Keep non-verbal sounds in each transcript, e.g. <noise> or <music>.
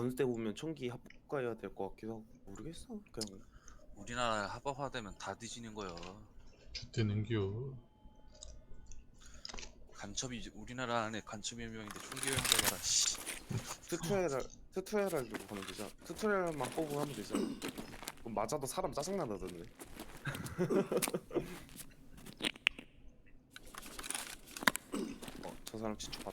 어느 때 보면 총기 합법화해야 될 것 같기도 하고 모르겠어 그냥 우리나라 합법화되면 다 뒤지는 거요. 주대는겨 간첩이 우리나라 안에 간첩 일명인데 총기 용자봐라. 씨. 튜토리얼 튜토리얼 들고 가면 되잖아 튜토리얼만 뽑으면 하면 되잖아 그럼 맞아도 사람 짜증나다던데 <laughs> 어 저 사람 진짜 봤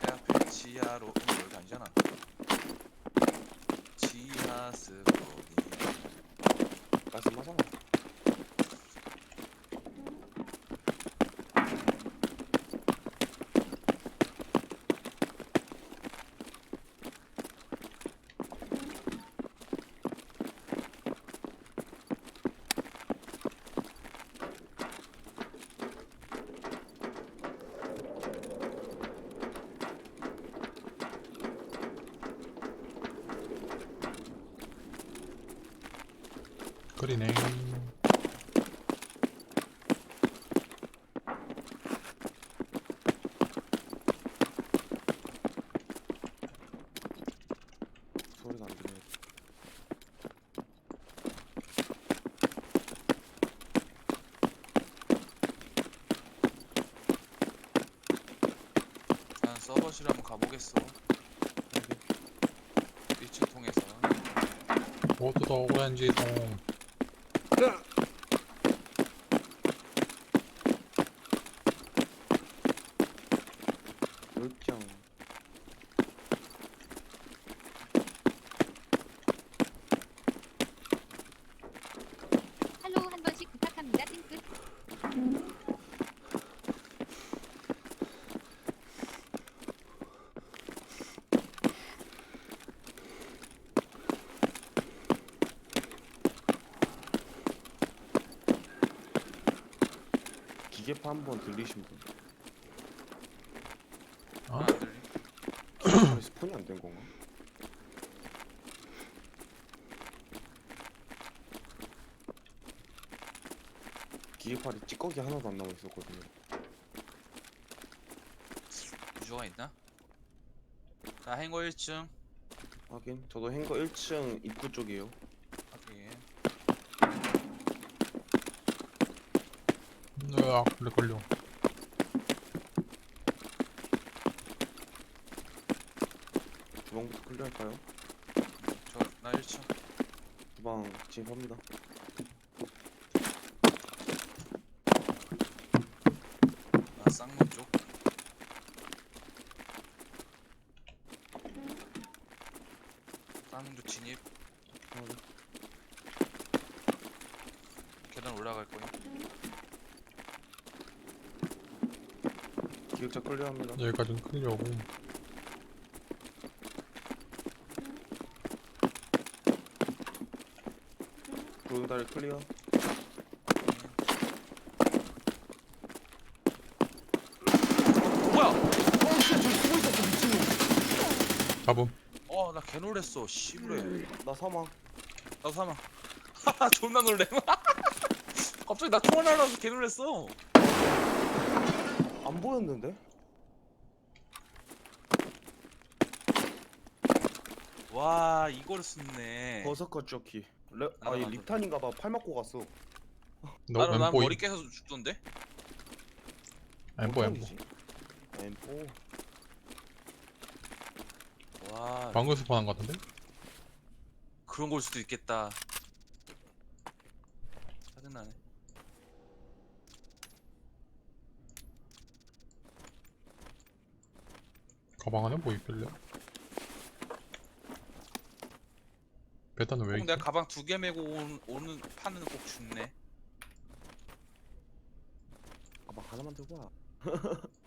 배 앞에 지하로 음, 여기 아니잖아. 지하스포니. 말씀하잖아 끓이네 소리가 안 들려 난 서버실 한번 가보겠어. 1층 통해서. 모두 다 오렌지 동 Ha ha ha! 기계파 한번 들리신 분 어? 안 들리? 기계파에 스폰이 안 된 건가? 기계팔이 찌꺼기 하나도 안 남아 있었거든요. 구조가 있나? 자, 행거 1층. 하긴 저도 행거 1층 입구 쪽이에요. 확인. 으악 걸려 걸려 주방부터 클리어할까요? 저, 나 1층. 주방 진입합니다. 나 쌍문 쪽. 쌍문 쪽 진입. 하긴. 계단 올라갈 거야. 기획자 클리어합니다. 여기까지는 클리어고 구름다리 클리어. 뭐야? 어, 진짜 저기 숨어 있었어 미친놈. 잡음 어, 나 개 놀랬어. 씨부래. 나 사망. 나도 사망. <laughs> 하하, 존나 놀래. <laughs> 갑자기 나 총알 날라서 개 놀랬어. 안 보였는데? 와, 이걸 쓰네. 버서커 조끼. 레... 나도 아니 나도. 립탄인가봐. 팔 맞고 갔어. 너 나는 난 머리 깨서 죽던데? 엠보 엠보? 엠보. 와, 방금 스폰한 거 같은데? 그런 걸 수도 있겠다. 짜증나네. 가방 안에 뭐 있길래 배탄은 왜꼭 있지? 내가 가방 두 개 메고 온, 오는 파는 꼭 죽네. 아막 하나만 들고 와. <laughs>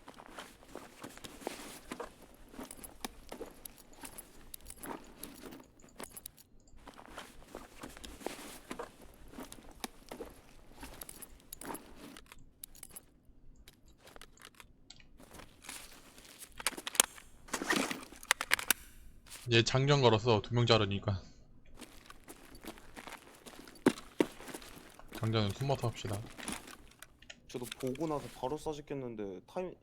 얘 장전 걸었어 두 명 자르니까 강자는 숨어서 합시다. 저도 보고 나서 바로 쏴짓겠는데 타임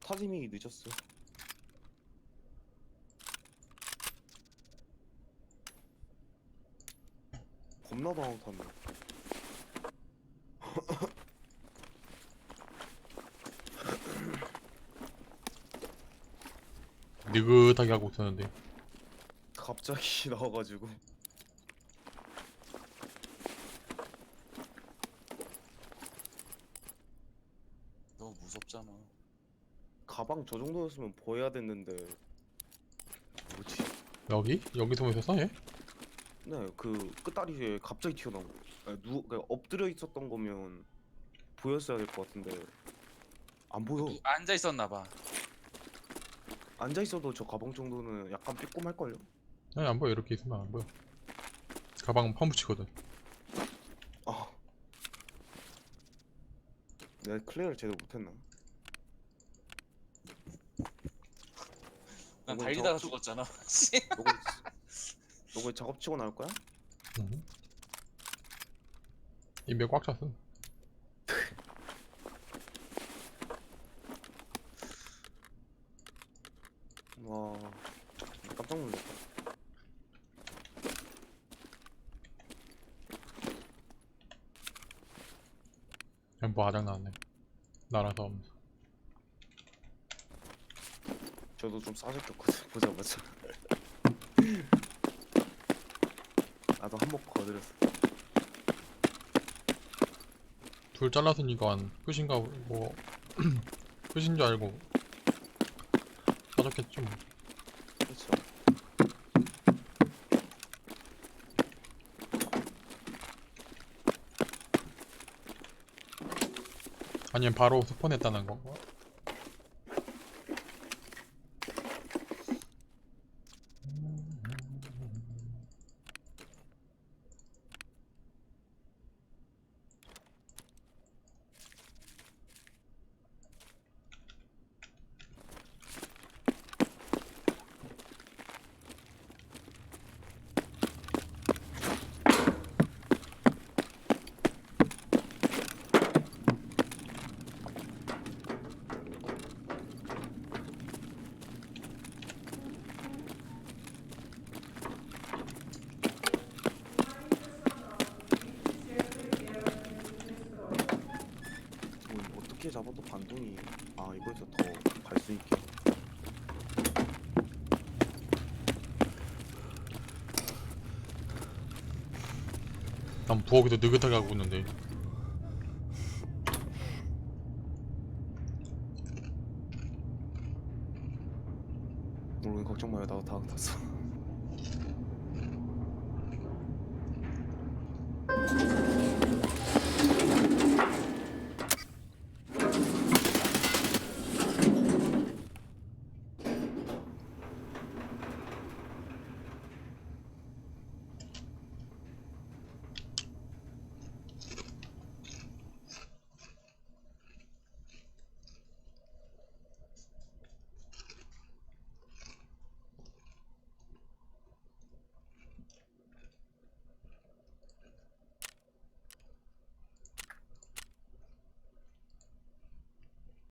타이밍이 늦었어요. 겁나 당황타네. 느긋하게 하고 있었는데 갑자기 <laughs> 나와가지고 너무 무섭잖아. 가방 저 정도였으면 보여야 됐는데 뭐지? 여기? 여기 숨어 있었어 얘? 네, 그 끝다리에 갑자기 튀어나온 거. 아니, 누, 그러니까 엎드려 있었던 거면 보였어야 될 것 같은데 안 보여. 앉아 있었나 봐. 앉아 있어도 저 가방 정도는 약간 빼꼼할 걸요. 아니 안 보여 이렇게 있으면 안 보여. 가방 펌프치거든. 아, 내가 클레어를 제대로 못했나? 난 이건 달리다가 저- 죽었잖아. 너가 너가 작업 치고 나올 거야? 응. 입에 꽉 찼어. 와, 깜짝 놀랐다. 엠버 아장 나왔네. 나라서 없네. 저도 좀 싸졌거든 <laughs> 보자마자. 나도 한몫 거드렸어. 둘 잘랐으니까 끝인가 뭐 <clears throat> 끝인 줄 알고 빠졌겠죠 뭐. 그렇죠. 아니면 바로 스폰했다는 건가? 이건 어떻게 잡아도 반동이 아 이거에서 더 갈 수 있게. 난 부엌에서 느긋하게 하고 있는데 오늘 걱정 마요. 나도 다음 탔어.